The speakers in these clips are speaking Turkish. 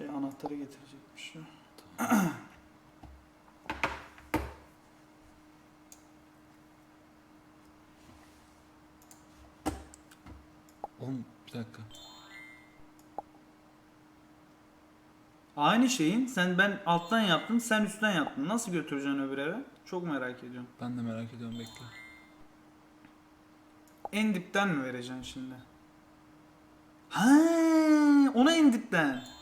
Şey anahtarı getirecekmiş ya. Oğlum bir dakika. Aynı şeyin sen ben alttan yaptım sen üstten yaptın. Nasıl götüreceksin öbür eve? Çok merak ediyorum. Ben de merak ediyorum bekle. En dipten mi vereceksin şimdi? Ha, ona en dipten.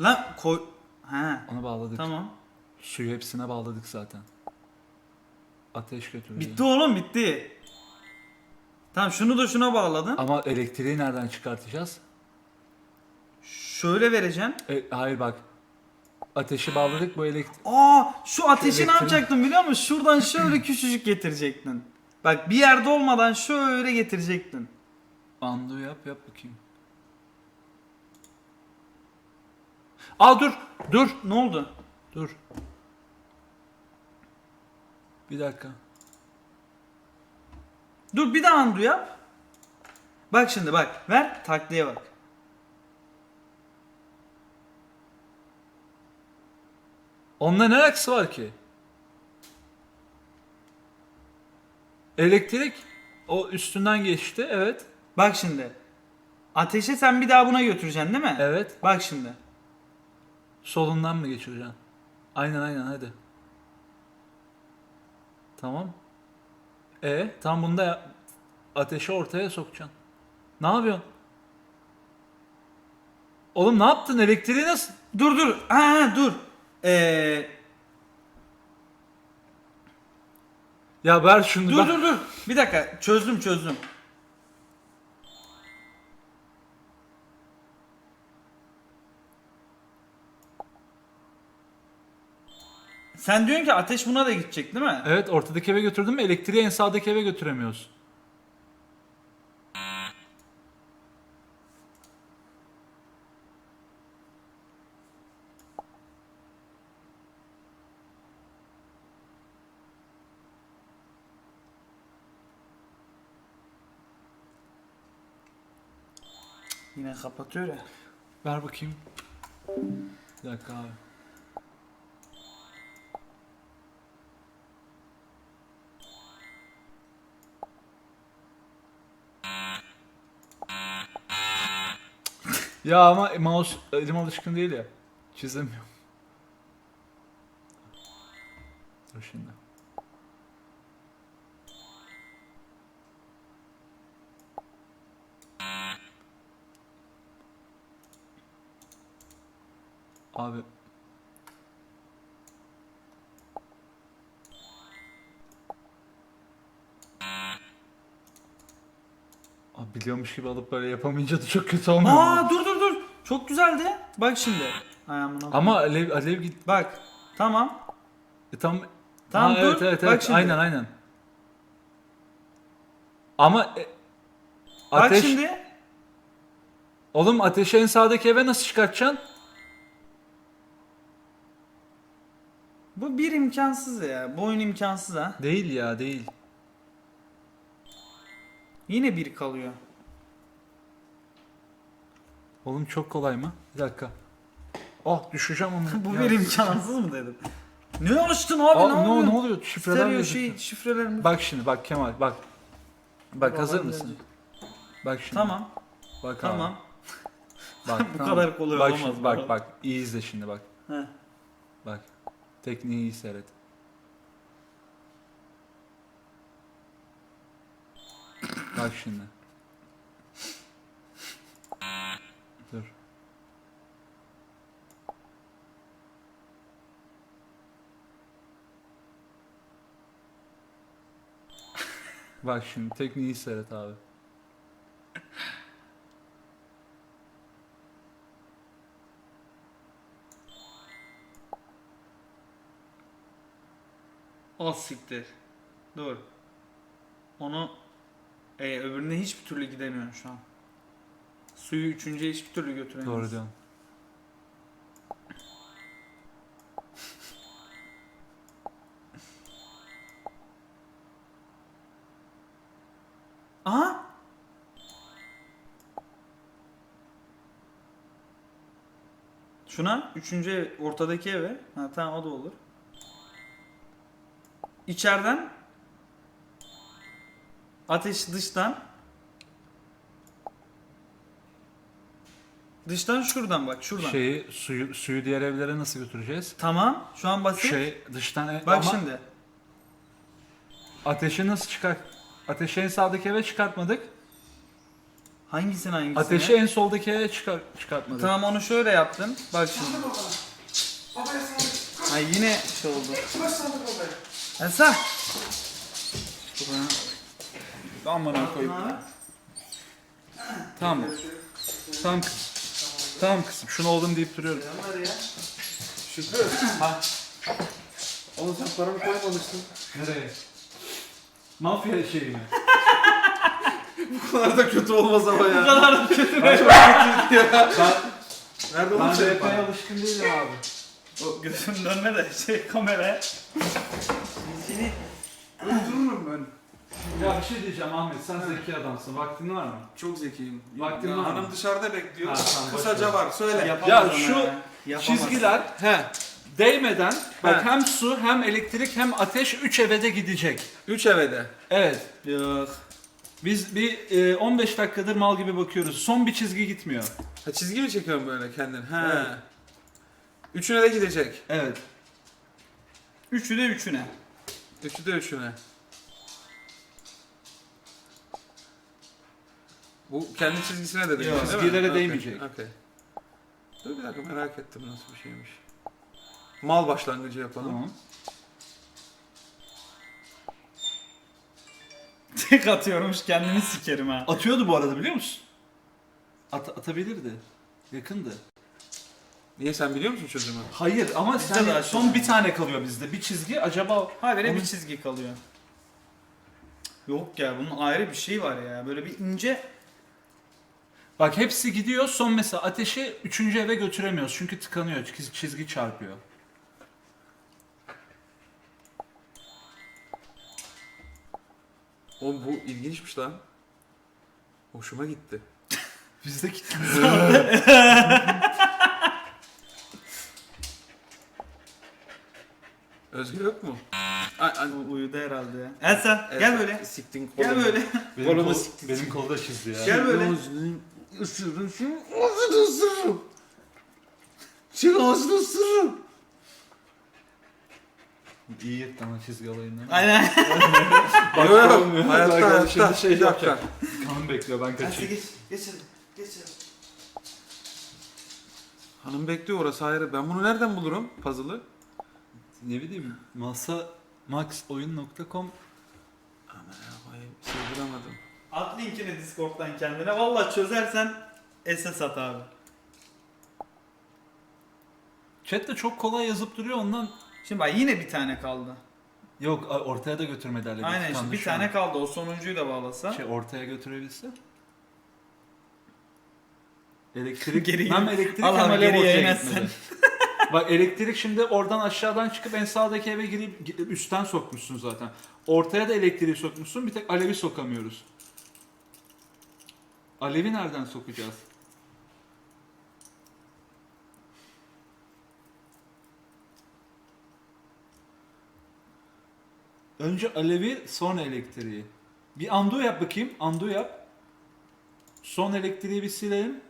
Lan koy... Ha, Ona bağladık. tamam. Suyu hepsine bağladık zaten. Ateş götürüyor. Bitti oğlum bitti. Tamam şunu da şuna bağladın. Ama elektriği nereden çıkartacağız? Şöyle vereceksin. E, hayır bak. Ateşi bağladık bu elektrik. Aa şu ateşi ne Elektrik- yapacaktın biliyor musun? Şuradan şöyle küçücük getirecektin. Bak bir yerde olmadan şöyle getirecektin. Undo yap yap bakayım. Aa dur dur Ne oldu? dur. Bir dakika. Dur bir daha undo yap. Bak şimdi bak. Ver takliye bak. Onunla ne alakası var ki? Elektrik o üstünden geçti evet. Bak şimdi. Ateşi sen bir daha buna götüreceksin değil mi? Evet. Bak şimdi. Solundan mı geçireceksin? Aynen aynen hadi. Tamam. E tam bunda ya- ateşi ortaya sokacaksın. Ne yapıyorsun? Oğlum ne yaptın? Elektriği nasıl? Dur dur. Ha, ha dur. Ee, Ya ver şunu. dur ben- dur dur. Bir dakika. Çözdüm çözdüm. Sen diyorsun ki ateş buna da gidecek değil mi? Evet ortadaki eve götürdün mü elektriği en sağdaki eve götüremiyoruz. Yine kapatıyor ya. Ver bakayım. Bir dakika abi. Ya ama mouse elim alışkın değil ya. Çizemiyorum. Dur şimdi. Abi biliyormuş gibi alıp böyle yapamayınca da çok kötü olmuyor mu? Aa dur dur dur. Çok güzeldi. Bak şimdi. Ayağımına. Ama alev, alev git. Bak. Tamam. E, tam Tamam, Ha, evet dur. evet Bak evet şimdi. aynen aynen. Ama e, Bak ateş şimdi. oğlum ateşi en sağdaki eve nasıl çıkartacaksın? Bu bir imkansız ya. Bu oyun imkansız ha. Değil ya değil. Yine bir kalıyor. Oğlum çok kolay mı? Bir dakika. Ah düşeceğim onu. Bu bir imkansız mı dedim. Ne alıştın abi Aa, ne ne, yapıyorsun? ne oluyor? Şifreler Stereo şey şifrelerimi. Bak şimdi bak Kemal bak. Bak hazır Babam mısın? gelecek. Bak şimdi. Tamam. Bak abi. Tamam. Bak, Bu tamam. kadar kolay bak olamaz Şimdi, bak bak iyi izle şimdi bak. Heh. Bak. Tekniği iyi seyret. Bak şimdi. Dur. Bak şimdi tekniği seyret abi. Az siktir. Dur. Onu e, öbürüne hiçbir türlü gidemiyorum şu an. Suyu üçüncüye hiçbir türlü götüremiyorum. Doğru diyorsun. Aha! Şuna, üçüncü ev, ortadaki eve. Ha tamam o da olur. İçeriden ateş dıştan dıştan şuradan bak şuradan. Şeyi suyu suyu diğer evlere nasıl götüreceğiz? Tamam şu an basit. Şey dıştan ev- bak ama şimdi. ateşi nasıl çıkar? Ateşi en sağdaki eve çıkartmadık. Hangisini hangisini? Ateşi en soldaki eve çıkar çıkartmadık. Tamam onu şöyle yaptın. Bak şimdi. Babaya. Ha yine şey oldu. Baş sandık babaya. Elsa. Aman koyayım. Tamam. Tamam kızım. Tamam kızım. Şunu oldum deyip duruyorum. Şükrü. Ha. Oğlum sen paramı koymamıştın. Nereye? Mafya şeyi mi? Bu kadar da kötü olmaz ama ya. Bu kadar da kötü. Ben çok kötüydü ya. Nerede oğlum Ben RP'ye paran? alışkın değilim abi. O gözüm dönme de şey kameraya. Seni Öldürürüm ben. Ya bir şey diyeceğim Ahmet. Sen zeki adamsın. Vaktin var mı? Çok zekiyim. Vaktin Ya var mı? Hanım dışarıda bekliyor. Ha, tamam, boş Kısaca ver. var. Söyle. Ya şu ya. Çizgiler he, değmeden bak He. hem su hem elektrik hem ateş 3 eve de gidecek. Üç evede. Evet. Yok. Biz bir e, 15 dakikadır mal gibi bakıyoruz. Son bir çizgi gitmiyor. Ha çizgi mi çekiyorsun böyle kendin? He. Evet. Üçüne de gidecek. Evet. Üçü de üçüne. Üçü de üçüne. Bu kendi çizgisine de değmiyor Yok, değil mi? çizgilere Okey, değmeyecek. okey. Dur bir dakika merak ettim nasıl bir şeymiş. Mal başlangıcı yapalım. Tamam. Tek atıyormuş kendimi sikerim ha. Atıyordu bu arada biliyor musun? At, atabilirdi. Yakındı. Niye sen biliyor musun çözümü? Hayır ama Bizde sen de son bir tane kalıyor bizde. Bir çizgi acaba Habire Onun- bir çizgi kalıyor. Yok ya bunun ayrı bir şey var ya. Böyle bir ince Bak hepsi gidiyor. Son mesela ateşi üçüncü eve götüremiyoruz. Çünkü tıkanıyor. Çiz- Çizgi çarpıyor. Oğlum bu ilginçmiş lan. Hoşuma gitti. Bizde gitti. Özgür yok mu? Ay, ay, Bu uyudu herhalde ya. Elsa Evet, gel böyle. Siktin Gel kolunu. böyle. Benim, Kolumu kol, benim kolda çizdi ya. Gel böyle. Isırırım şimdi ağzını ısırırım. Senin ağzını ısırırım. İyi yırttı ama çizgi olayından. Aynen. Yok yok hayatta Bak, hayatta. şimdi şey Bir dakika. yapacak. Kanım bekliyor ben Elsa kaçayım. geç. Geç hadi. Geç hadi. Hanım bekliyor orası ayrı. Ben bunu nereden bulurum puzzle'ı? Ne bileyim masa maxoyun.com Aman koyayım sığdıramadım. At linkini Discord'dan kendine. Valla çözersen SS at abi. Chat'te çok kolay yazıp duruyor ondan Şimdi bak yine bir tane kaldı. yok ortaya da götürmediler. Aynen işte bir tane kaldı. O sonuncuyu da bağlasa. şey ortaya götürebilse. Elektrik Geri hem elektrik Al hem alev geri ortaya gitmedi. Bak elektrik şimdi oradan aşağıdan çıkıp en sağdaki eve girip gi- üstten sokmuşsun zaten. Ortaya da elektriği sokmuşsun bir tek alevi sokamıyoruz. Alevi nereden sokacağız? Önce alevi sonra elektriği. Bir undo yap bakayım. Undo yap. Son elektriği bir silelim.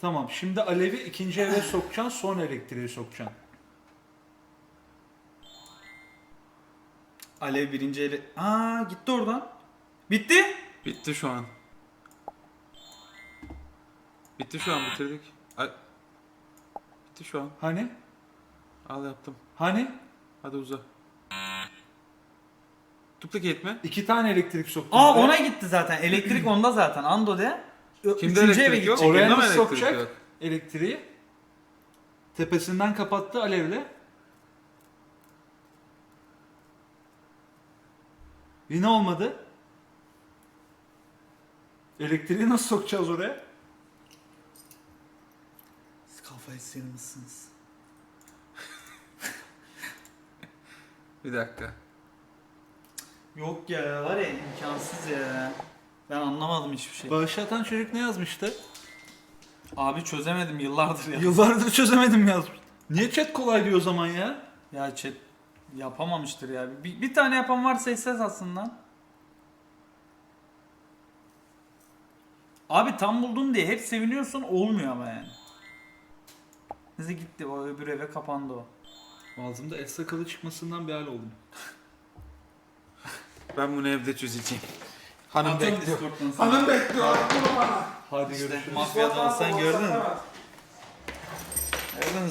Tamam. Şimdi alevi ikinci eve sokacaksın. Son elektriği sokacaksın. Alev birinci ele... Aa gitti oradan. Bitti. Bitti şu an. Bitti şu an bitirdik. Ay. Bitti şu an. Hani? Al yaptım. Hani? Hadi uza. Duplicate mi? İki tane elektrik soktun. Aa ona gitti zaten. Elektrik onda zaten. Ando de. Ö- Kimde Üçüncü eve elektrik yok? gidecek. Oraya Kimde mi nasıl elektrik sokacak? yok? elektriği. Tepesinden kapattı alevle. Yine olmadı. Elektriği nasıl sokacağız oraya? Kafayı sıyırmışsınız. Bir dakika. Yok ya var ya imkansız ya. Ben anlamadım hiçbir şey. Bağış atan çocuk ne yazmıştı? Abi çözemedim yıllardır ya. Yıllardır çözemedim yazmış. Niye chat kolay diyor o zaman ya? Ya chat yapamamıştır ya. Bir, bir tane yapan varsa ses atsın lan. Abi tam buldun diye hep seviniyorsun olmuyor ama yani. Neyse gitti o öbür eve kapandı o. Ağzımda el sakalı çıkmasından bir hal oldum. Ben bunu evde çözeceğim. Hanım Atın bekliyor. Discord'dan sana. Hanım bekliyor. Bunu bana. Hadi İşte görüşürüz. mafyada olsan gördün mü? Gördün mü?